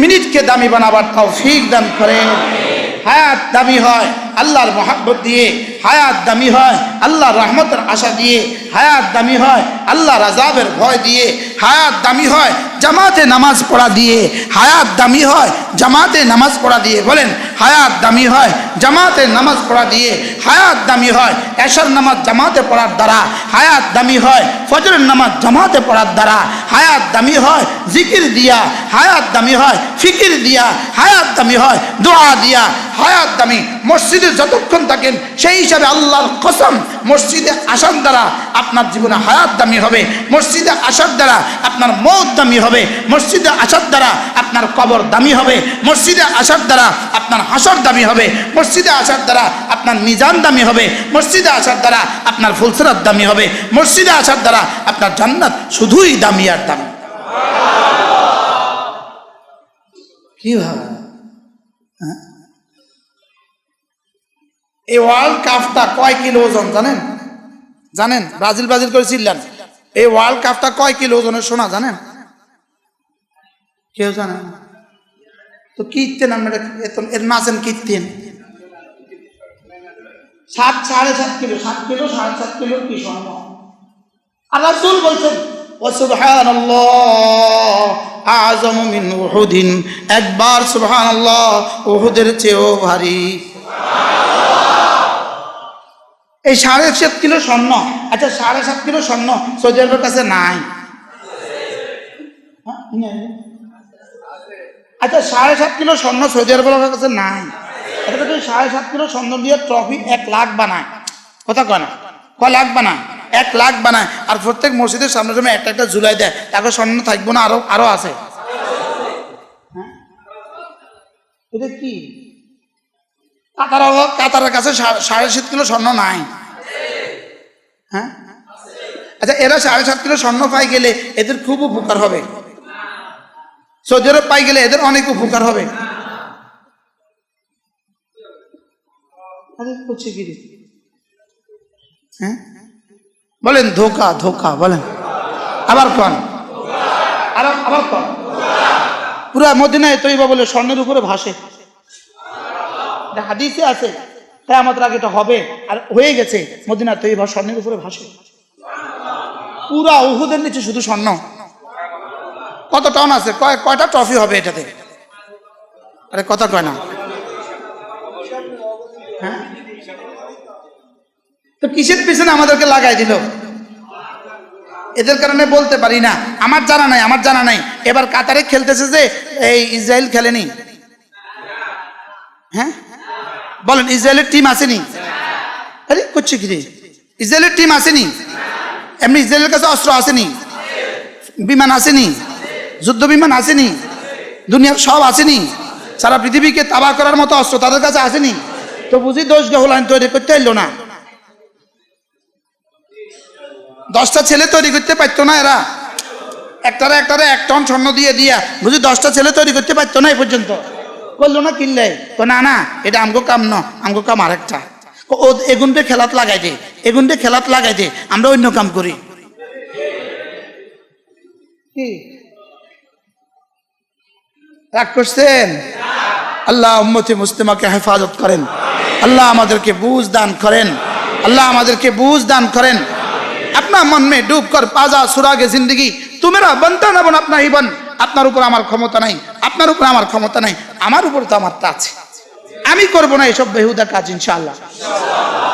মিনিটকে দামি বানাবার তৌফিক দান করেন। হায়াত দামি হয়, আল্লাহর মহাব্বত দিয়ে হায়াত দামি হয়, আল্লাহর রহমতের আশা দিয়ে হায়াত দামি হয়, আল্লাহর আজাবের ভয় দিয়ে হায়াত দামি হয়, জামাতে নামাজ পড়া দিয়ে, হায়াত দামি হয়, জামাতে নামাজ পড়া দিয়ে, বলেন, হায়াত দামি হয়, জামাতে নামাজ পড়া দিয়ে, হায়াত দামি হয়, এশার নামাজ জামাতে পড়ার দ্বারা, হায়াত দামি হয়, ফজরের নামাজ জামাতে পড়ার দ্বারা, হায়াত দামি হয়, জিকির দিয়া, হায়াত দামি হয়, ফিকির দিয়া, হায়াত দামি হয়, দোয়া দিয়া, হায়াত দামি, মসজিদে যতক্ষণ থাকেন, সেই হিসাবে আল্লাহর কসম মসজিদে আসার দ্বারা আপনার জীবনে হায়াত দামি হবে। মসজিদে আসার দ্বারা আপনার মৌত দামি হবে। মসজিদে আসার দ্বারা আপনার কবর দামি হবে। মসজিদে আসার দ্বারা আপনার হাসর দামি হবে। মসজিদে আসার দ্বারা আপনার মিজান দামি হবে। মসজিদে আসার দ্বারা আপনার ফুলসরাত দামি হবে। মসজিদে আসার দ্বারা আপনার জান্নাত শুধুই দামি আর দামি। কি ভাবে হ্যাঁ? এই ওয়ার্ল্ড কাপটা কয় কিলো ওজন জানেন? জানেন? ব্রাজিল ব্রাজিল করে চিল্লান। এই ওয়ার্ল্ড কাপটা কয় কিলো ওজনের সোনা জানেন? কেউ জানেন তো কীর্তেন আমরা এর নাচেন কীর্তেন। সাত, সাড়ে সাত কিলো সাত কিলো, সাড়ে সাত কিলো কি স্বর্ণ আর রাসূল বলছেন ও সুবহানাল্লাহ আযম উহুদিন। একবার সুবহানাল্লাহ, উহুদের চেয়েও ভারী। এই সাড়ে সাত কিলো স্বর্ণ। আচ্ছা সাড়ে সাত কিলো স্বর্ণ সৌদি আরবের কাছে নাই। হ্যাঁ? আচ্ছা সাড়ে সাত কিলো স্বর্ণ সৌদি আরবের কাছে নাই। তো সাড়ে সাত কিলো স্বর্ণ দিয়ে ট্রফি এক লাখ বানায়। কথা কয় না? কয় লাখ বানায়? এক লাখ বানায়। আর প্রত্যেক মসজিদের সামনে সামনে একটা একটা ঝুলাই দেয়। তাকে স্বর্ণ থাকব না, আরও আরও আছে। হ্যাঁ? এটা কি? কাতার কাতারের কাছে সাড়ে সাত কিলো স্বর্ণ নাই। হ্যাঁ? আচ্ছা এরা সাড়ে সাত কিলো স্বর্ণ পাই গেলে এদের খুব উপকার হবে। সৌদি আরব পাই গেলে এদের অনেক উপকার হবে? হ্যাঁ? বলেন, ধোকা ধোকা, বলেন। আবার কন। আবার কন। পুরা মদিনায় তৈবা বলে স্বর্ণের উপরে ভাসে। হাদিসে আছে। তাই আমাদের আগে এটা হবে। আর হয়ে গেছে মদিনা তৈবা স্বর্ণের উপরে ভাসে। পুরা উহুদের নিচে শুধু স্বর্ণ। কত টন আছে? কয় কয়টা ট্রফি হবে এটাতে? আরে কথা কয় না? হ্যাঁ? তো কিসের পিছনে আমাদেরকে লাগাই দিল? এদের কারণে বলতে পারি না। আমার জানা নাই, আমার জানা নাই। এবার কাতারে খেলতেছে যে, এই ইসরায়েল খেলেনি। হ্যাঁ? বলেন, ইসরায়েলের টিম আসেনি? আরে, করছে কি রে? ইসরায়েলের টিম আসেনি? এমনি ইসরায়েলের কাছে অস্ত্র আসেনি? বিমান আসেনি? যুদ্ধ বিমান আসেনি? দুনিয়ার সব আসেনি? সারা পৃথিবীকে তাবা করার মতো অস্ত্র তাদের কাছে আসেনি? তো বুঝি দোষ গহলান তৈরি করতে এলো না। দশটা ছেলে তৈরি করতে পারতো না এরা। একটারে একটারে এক টন স্বর্ণ দিয়ে দিয়া। বুঝি দশটা ছেলে তৈরি করতে পারতো না এই পর্যন্ত। করলো না কিনলে তো না না এটা আমগো কাম ন আমগো কাম আরেকটা ও এগুনটে খেলাত লাগাই দে এগুনটে খেলাত লাগাই দে আমরা অন্য কাম করি কি রাগ করছেন আল্লাহ উম্মতি মুসলিমাকে হেফাজত করেন আল্লাহ আমাদেরকে বুঝ দান করেন আল্লাহ আমাদেরকে বুঝ দান করেন अपना मन में डूब कर पाजा सुरागे जिंदगी तू मेरा बनता ना बन अपना ही बन আপনার উপর আমার ক্ষমতা নাই আপনার উপর আমার ক্ষমতা নাই আমার উপর তো আমার তা আছে। আমি করব না এসব বেহুদা কাজ ইনশাআল্লাহ।